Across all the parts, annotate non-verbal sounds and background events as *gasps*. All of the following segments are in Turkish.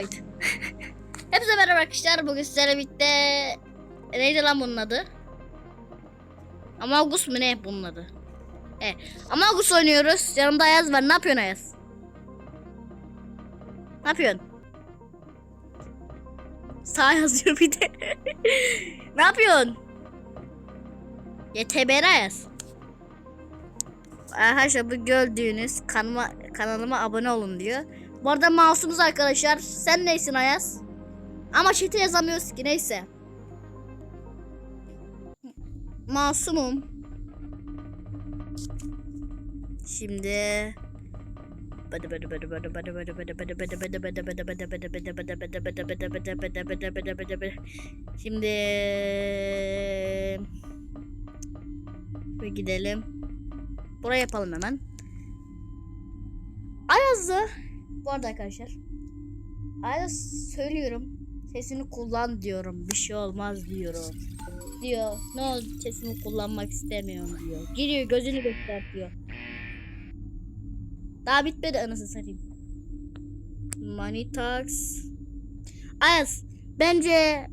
Hepinize merhaba arkadaşlar. Bugün sizlerle birlikte neydi lan bunun adı? Amagus mu ne bunun adı? Evet. Amagus oynuyoruz. Yanımda Ayaz var. Ne yapıyorsun Ayaz? Ne yapıyorsun? Sağ yazıyor bir de. *laughs* ne yapıyorsun? YTBR Ayaz. Arkadaşlar bu gördüğünüz kanalıma, kanalıma abone olun diyor. Bu arada mouse'umuz arkadaşlar. Sen neysin Ayaz? Ama chat'e yazamıyoruz ki neyse. Masumum. Şimdi Şimdi bir gidelim. Buraya yapalım hemen. Ayaz'ı bu arada arkadaşlar Ayaz söylüyorum sesini kullan diyorum bir şey olmaz diyorum. Diyor ne oldu sesimi kullanmak istemiyorum diyor. Giriyor gözünü göstertiyor daha bitmedi anasını satayım. Money Talks Ayaz bence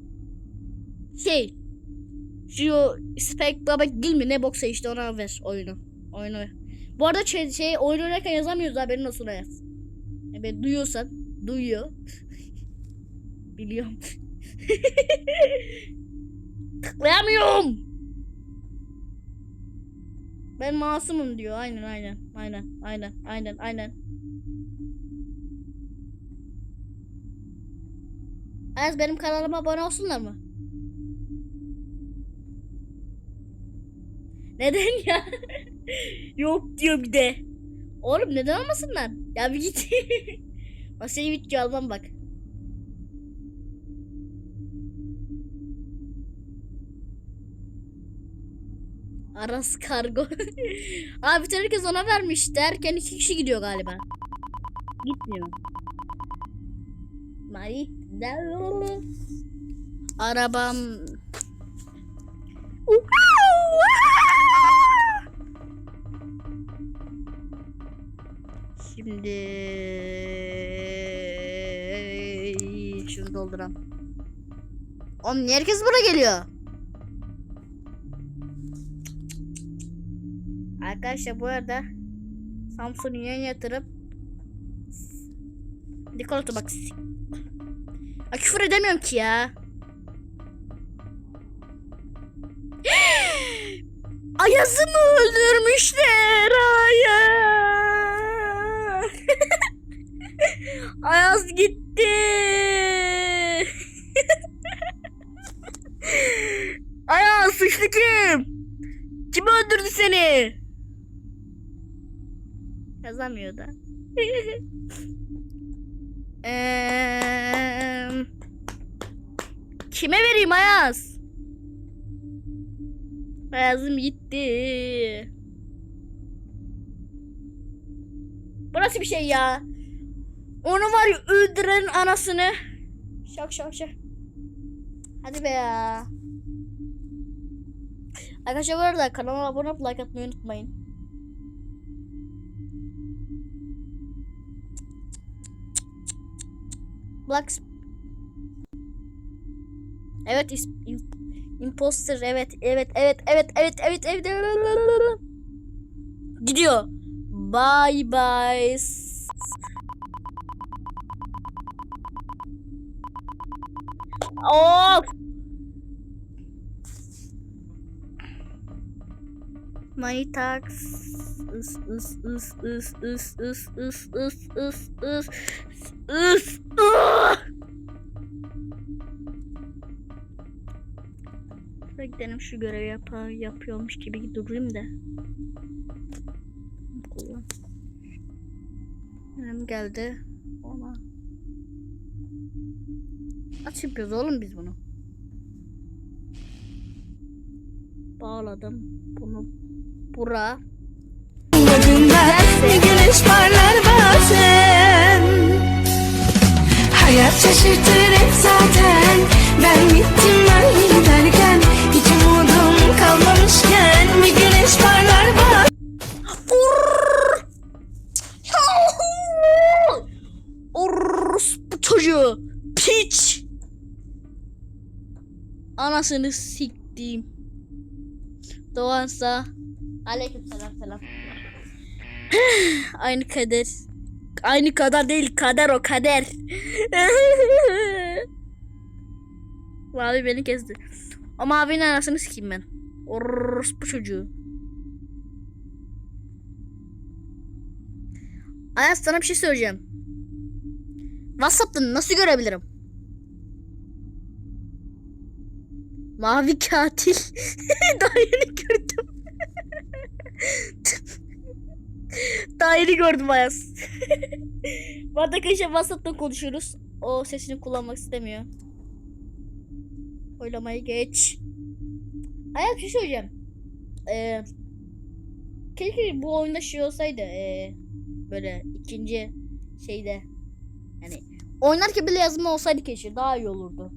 şey şu Spek Baba Gil mi ne boksa işte ona ver oyunu. Oyunu. Bu arada şey, şey oyun oynarken yazamıyoruz haberin olsun Ayaz Evet duyuyorsan duyuyor. *laughs* Biliyorum. *laughs* Tıklayamıyorum. Ben masumum diyor. Aynen aynen. Aynen aynen aynen aynen. Az benim kanalıma abone olsunlar mı? Neden ya? *laughs* Yok diyor bir de. Oğlum neden olmasınlar? Ya bir git. *laughs* Bak seni video almam bak. Aras kargo. *laughs* Abi bütün herkes ona vermiş. Derken iki kişi gidiyor galiba. Gitmiyor. Mari. Arabam. Şimdi şunu dolduram. Oğlum niye herkes buraya geliyor? Arkadaşlar bu arada Samsun'u yan yatırıp Nikolata bak Aa, küfür edemiyorum ki ya. *gasps* Ayaz'ı mı öldürmüşler? Hayır. Ayaz gitti. Ayaz suçlu kim? Kim öldürdü seni? Yazamıyor da. *laughs* Eee, kime vereyim Ayaz? Ayaz'ım gitti. Bu nasıl bir şey ya? Onu var ya öldüren anasını. Şak şak şak. Hadi be ya. Arkadaşlar bu arada kanala abone olup like atmayı unutmayın. Black Evet imp imposter evet evet evet evet evet evet evet gidiyor. Bye bye. Of Money tax ıs ıs ıs ıs ıs ıs ıs ıs ıs ıs ıs! Şuraya gidelim şu görevi yap yapıyormuş gibi durayım da. Kullan. Hem geldi. Aç yapıyoruz oğlum biz bunu. Bağladım bunu bura. Bir güneş parlar bazen Hayat şaşırtır hep zaten Ben gittim ben giderken Hiç umudum kalmamışken Bir güneş parlar Anasını siktiğim. Doğansa. Aleyküm selam selam. *sighs* Aynı kader. Aynı kadar değil kader o kader. *laughs* Mavi beni kesti. O mavinin anasını sikeyim ben. Orospu. Ayaz sana bir şey söyleyeceğim. WhatsApp'tan nasıl görebilirim? Mavi katil. *laughs* Daha yeni gördüm. Daha yeni gördüm Ayaz. *laughs* Bu arada arkadaşlar WhatsApp'tan konuşuyoruz. O sesini kullanmak istemiyor. Oylamayı geç. Ayaz bir şey söyleyeceğim. Ee, keşke bu oyunda şey olsaydı. Ee, böyle ikinci şeyde. Yani oynarken bile yazma olsaydı keşke daha iyi olurdu.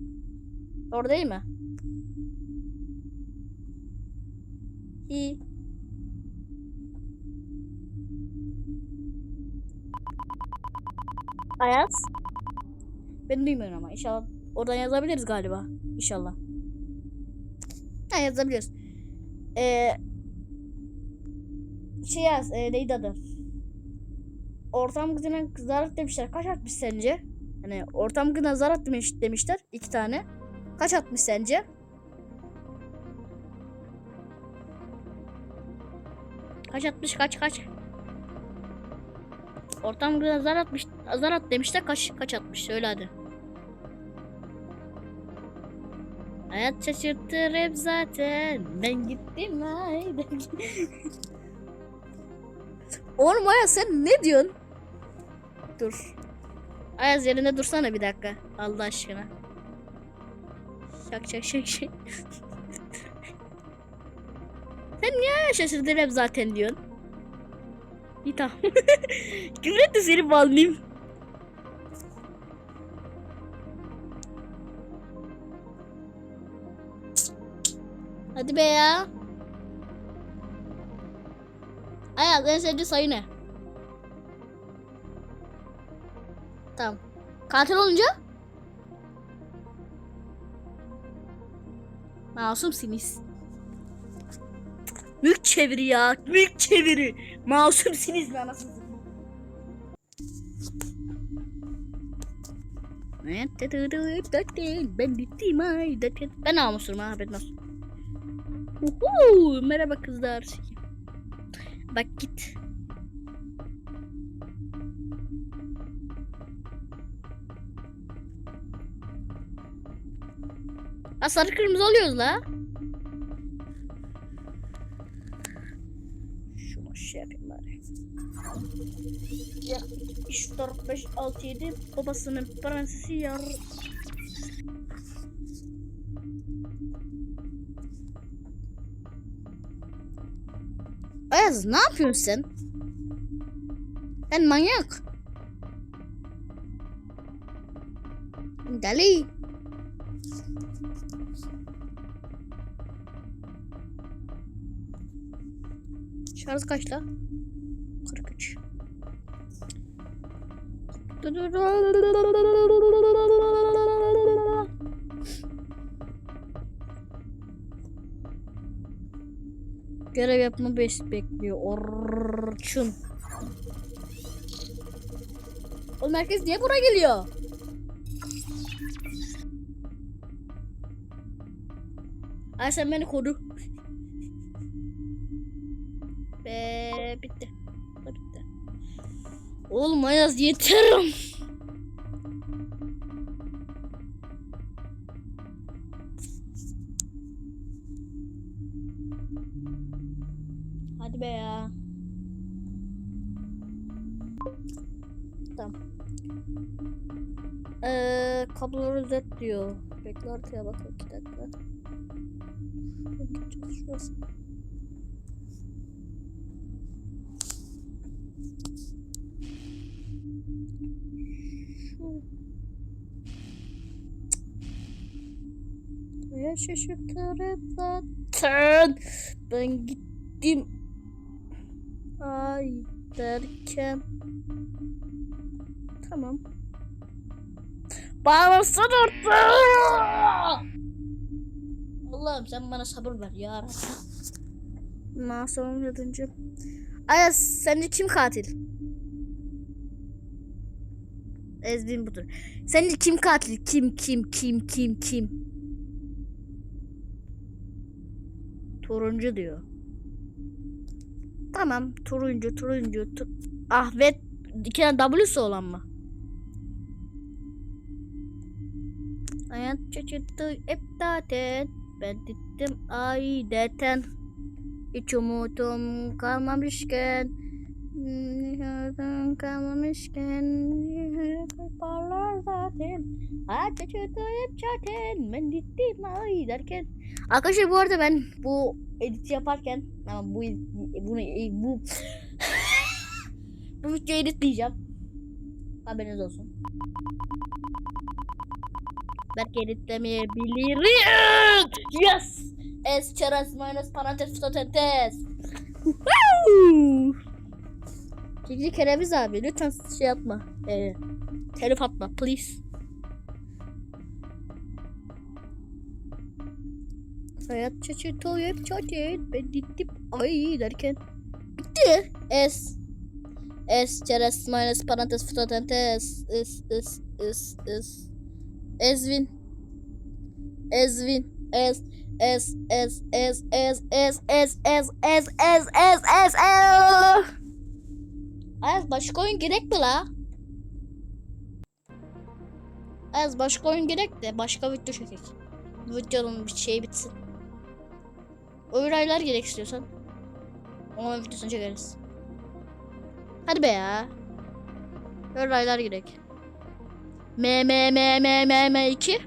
Doğru değil mi? İyi. Ben duymuyorum ama inşallah oradan yazabiliriz galiba. İnşallah. Ha yazabiliyoruz. Ee, şey yaz. E, neydi adı? Ortam kızına zarar demişler. Kaç atmış sence? Hani ortam kızına zarar demiş, demişler. iki tane. Kaç atmış sence? Kaç atmış kaç kaç? Ortam kızına zar atmış, zar at demişler kaç kaç atmış söyle hadi. Hayat şaşırtır hep zaten. Ben gittim haydi. *laughs* Oğlum Ayaz sen ne diyorsun? Dur. Ayaz yerinde dursana bir dakika. Allah aşkına. Şak şak şak şak. *laughs* sen niye şaşırtır hep zaten diyorsun? İyi tamam. *laughs* Küfür de seni bağlayayım. Hadi be ya. Ayaz en sevdiği sayı ne? Tamam. Katil olunca? Masumsiniz. Mülk çeviri ya. Mülk çeviri. Masumsiniz lan anasını. Ben bittim ay. Ben namusum ha haberin olsun. Uhu, merhaba kızlar. Bak git. Ha sarı kırmızı oluyoruz la. 3, 4, 5, 6, 7 babasının prensesi yar. Ayaz ne yapıyorsun sen? Ben manyak. Deli. Şarj kaç la? 43. Görev yapma beş bekliyor. Orçun. Oğlum herkes niye buraya geliyor? Ay sen beni koru. Oğlum Ayaz yeterim. Hadi be ya. Tamam. Ee, kabloları düzelt diyor. Bekle arkaya bak iki dakika. Şurası. Şu. Ya şaşırtır hep zaten. Ben gittim. Ay derken. Tamam. Bağlasın artık. Allah'ım sen bana sabır ver ya Rabbi. Masum yardımcı. Ayas sence kim katil? Ezbin budur. Sence kim katil? Kim kim kim kim kim? Turuncu diyor. Tamam turuncu turuncu. Tu Ahmet iki tane W'su olan mı? Hayat çeşitli iptaten Ben gittim aideten Hiç umudum kalmamışken Umudum kalmamışken Parlar zaten Hayat çeşitli iptaten Ben gittim aiderken Arkadaşlar bu arada ben bu edit yaparken ama bu bunu bu *laughs* bu videoyu editleyeceğim. Haberiniz olsun. Belki editlemeyebilirim. Yes! Es çerez minus parantez fototentes. Cici kereviz abi lütfen şey yapma. Ee, telif atma please. Hayat çeçil hep çeçil. Ben gittim ay derken. Bitti. Es. Es çerez minus parantez fototentes. Es es es es. Ezvin. Ezvin. Ez. Ez. Ez. Ez. Ez. Ez. Ez. Ez. Ez. Ez. Ez. Ez. Ez. Az başka oyun gerek mi la? Az başka oyun gerek de başka video çekek. Videonun bir şey bitsin. Oyun aylar gerek istiyorsan. Onun videosunu çekeriz. Hadi be ya. Oyun aylar gerek. M M M M M M 2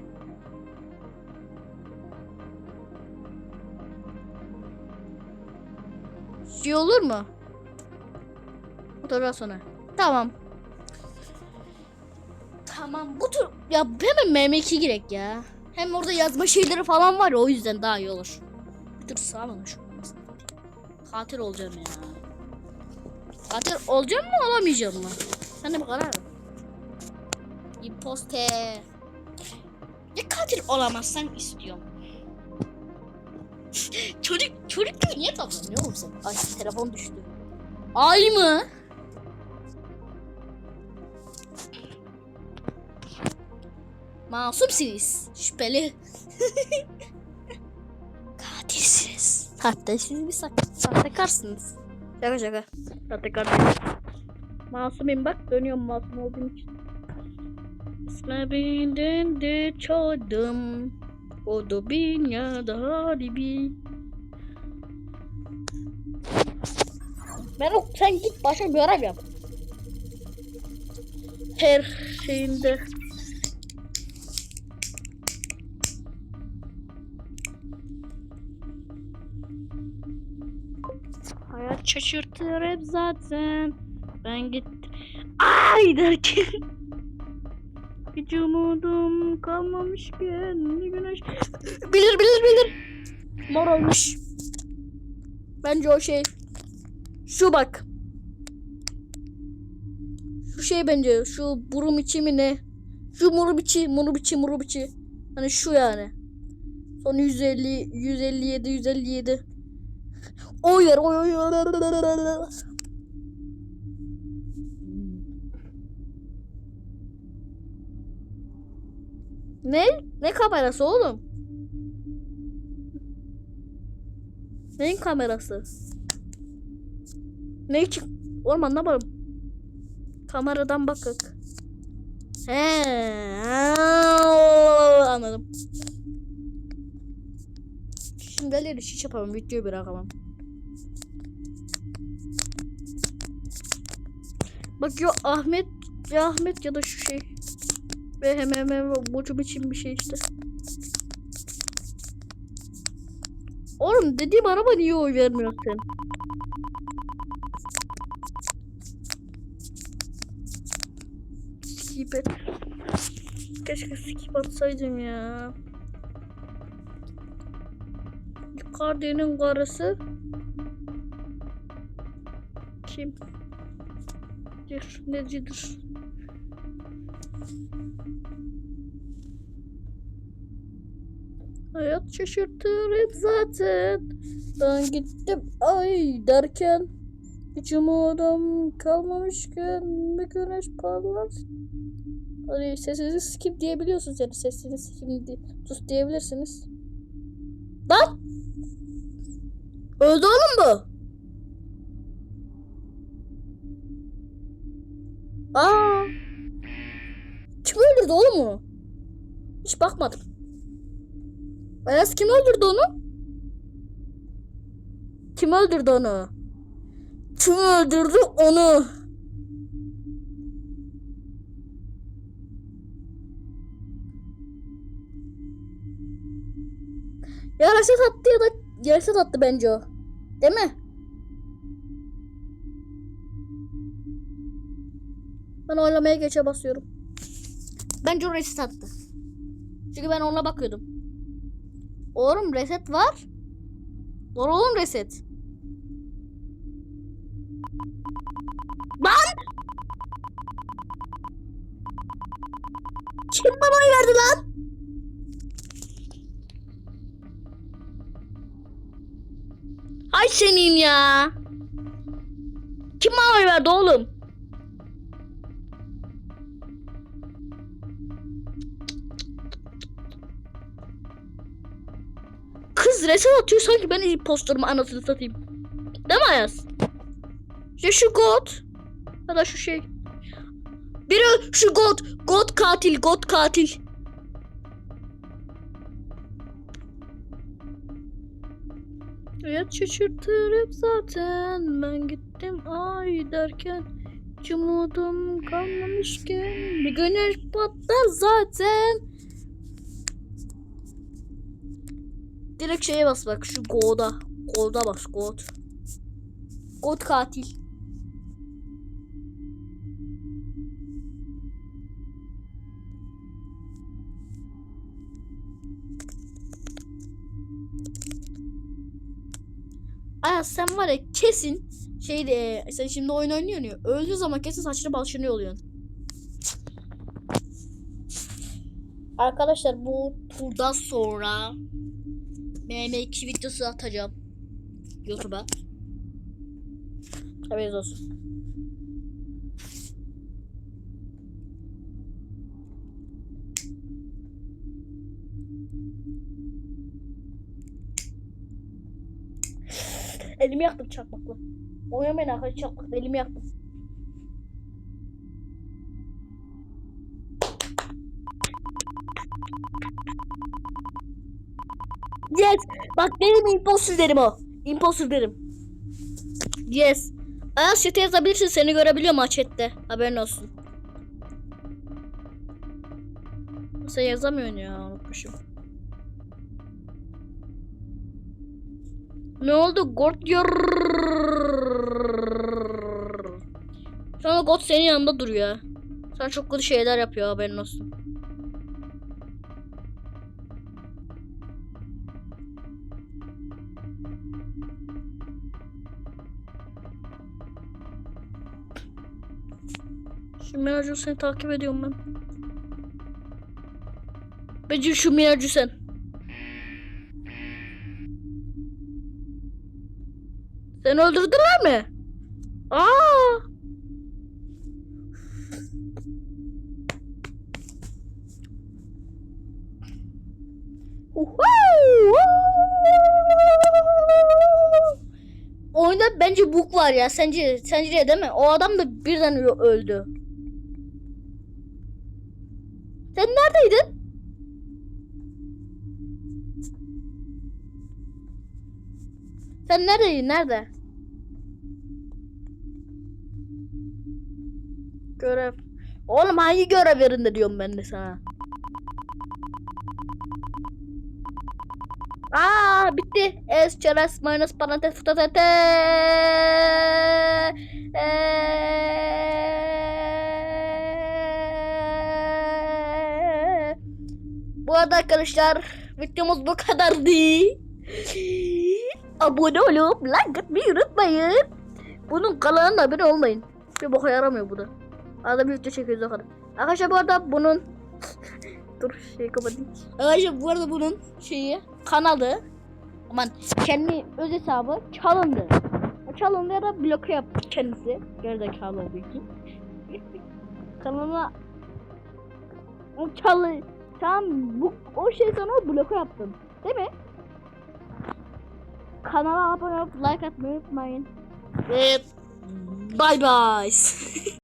Şey olur mu? Fotoğraf sonra. Tamam. Tamam bu tür ya hemen MM2 girek ya. Hem orada yazma şeyleri falan var ya o yüzden daha iyi olur. Bir dur sağ olun şu. Katil olacağım ya. Katil olacağım mı olamayacağım mı? Sen de bir karar ver. Imposter. Ya katil olamazsan istiyorum. *laughs* çocuk çocuk niye davranıyor oğlum sen? Ay telefon düştü. Ay mı? Masumsiniz. Şüpheli. *laughs* Katilsiniz. Hatta siz bir sahtekarsınız. Şaka şaka. Sahtekar. Masumum bak dönüyorum masum olduğum için. İsmail'den de çaldım. O da dünyada halibi. Merhaba sen git başka bir görev yap. Her şeyinde. Şaşırtır hep zaten. Ben gittim. Ay derken. *laughs* Hiç umudum kalmamışken bir güneş. Bilir bilir bilir. Mor olmuş. Bence o şey. Şu bak. Şu şey bence. Şu burum içi mi ne? Şu muru biçi, muru biçi, muru biçi. Hani şu yani. Son 150, 157, 157. Oy ver, oy oy oy. Ne? Ne kamerası oğlum? Neyin kamerası? Ne için? Oğlum anlamadım. Kameradan bakık. He, anladım. Şimdi öyle iş yapalım. Videoyu bırakalım. Bak yo Ahmet ya Ahmet ya da şu şey. Ve hemen hemen bocu biçim bir şey işte. Oğlum dediğim araba niye oy vermiyor sen? Skip et. Keşke skip atsaydım ya. Icardi'nin karısı kim? Jackson necidir? Hayat şaşırtır hep zaten. Ben gittim ay derken hiç umudum kalmamışken bir güneş parlar. Hani sesinizi skip diyebiliyorsunuz yani sesiniz skip di sus diyebilirsiniz. Lan! Öldü oğlum bu. Aa! Kim öldürdü oğlum onu? Hiç bakmadım. Ayaz kim öldürdü onu? Kim öldürdü onu? Kim öldürdü onu? Ya reset attı ya da reset attı bence o. Değil mi? Ben oylamaya geçe basıyorum. Bence o reset attı. Çünkü ben ona bakıyordum. Oğlum reset var. Var oğlum reset. Lan! Kim bana oy verdi lan? Ay senin ya. Kim bana oy verdi oğlum? Kız resim atıyor sanki ben impostorum anasını satayım. Değil mi Ayaz? Ya şu God. Ya da şu şey. Biri şu God. God katil. God katil. Hayat şaşırtır hep zaten. Ben gittim ay derken. Hiç umudum kalmamışken. Bir güneş patlar zaten. Direkt şeye bas bak şu Go'da. Go'da bas God. God katil. Aya sen var ya kesin şeyde sen şimdi oyun oynuyorsun ya öldüğü zaman kesin saçını balşınıyor oluyorsun. Arkadaşlar bu turdan sonra MM2 videosu atacağım YouTube'a. Haberiniz olsun. Elimi yaktım çakmakla. Oynamayın arkadaşlar çakmakla elimi yaktım. Yes. Bak benim imposter derim o. Imposter derim. Yes. Ayaz chat'e yazabilirsin. Seni görebiliyorum ha chat'te. Haberin olsun. Sen yazamıyorsun ya. Unutmuşum. Ne oldu? God yor. Şu anda God senin yanında duruyor. Sen çok kötü şeyler yapıyor haberin olsun. Şu Miracı seni takip ediyorum ben. Bence şu Miracı sen. Sen öldürdüler mi? Aa! Oyunda bence bug var ya. Sence sence de değil mi? O adam da birden öldü. Sen neredeydin? Sen neredeydin? Nerede? Görev. Oğlum hangi görev yerinde diyorum ben de sana. Aa bitti. Es çerez minus parantez futatete. Eee. Bu arada arkadaşlar videomuz bu kadardı. Abone olup like atmayı unutmayın. Bunun kanalına abone olmayın. Bir boka yaramıyor bu da. Arada bir video çekiyoruz o kadar. Arkadaşlar bu arada bunun *laughs* dur şey kapatayım. Arkadaşlar bu arada bunun şeyi kanalı aman kendi öz hesabı çalındı. Çalındı ya da bloke yaptı kendisi. Gerizekalı olduğu için. *laughs* Kanalına çalı tam bu o şey sana o bloke yaptın. Değil mi? Kanala abone olup like atmayı unutmayın. Ve bye bye. *laughs*